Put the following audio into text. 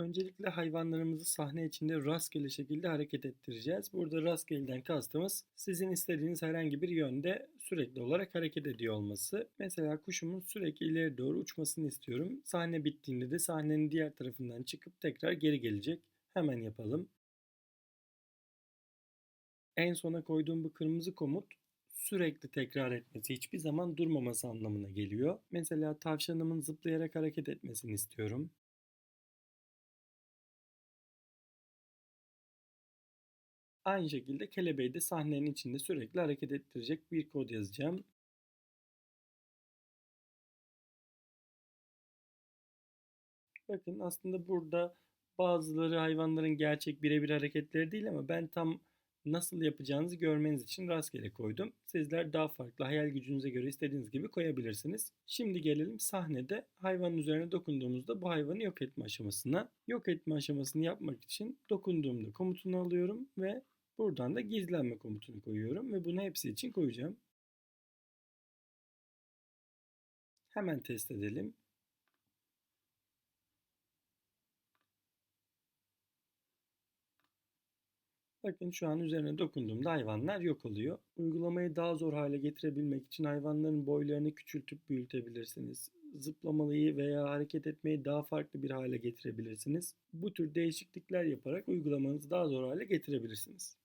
Öncelikle hayvanlarımızı sahne içinde rastgele şekilde hareket ettireceğiz. Burada rastgeleden kastımız sizin istediğiniz herhangi bir yönde sürekli olarak hareket ediyor olması. Mesela kuşumun sürekli ileri doğru uçmasını istiyorum. Sahne bittiğinde de sahnenin diğer tarafından çıkıp tekrar geri gelecek. Hemen yapalım. En sona koyduğum bu kırmızı komut sürekli tekrar etmesi, hiçbir zaman durmaması anlamına geliyor. Mesela tavşanımın zıplayarak hareket etmesini istiyorum. Aynı şekilde kelebeği de sahnenin içinde sürekli hareket ettirecek bir kod yazacağım. Bakın aslında burada bazıları hayvanların gerçek birebir hareketleri değil ama ben tam nasıl yapacağınızı görmeniz için rastgele koydum. Sizler daha farklı hayal gücünüze göre istediğiniz gibi koyabilirsiniz. Şimdi gelelim sahnede hayvanın üzerine dokunduğumuzda bu hayvanı yok etme aşamasına. Yok etme aşamasını yapmak için dokunduğumda komutunu alıyorum ve buradan da gizlenme komutunu koyuyorum ve bunu hepsi için koyacağım. Hemen test edelim. Bakın şu an üzerine dokunduğumda hayvanlar yok oluyor. Uygulamayı daha zor hale getirebilmek için hayvanların boylarını küçültüp büyütebilirsiniz. Zıplamalıyı veya hareket etmeyi daha farklı bir hale getirebilirsiniz. Bu tür değişiklikler yaparak uygulamanızı daha zor hale getirebilirsiniz.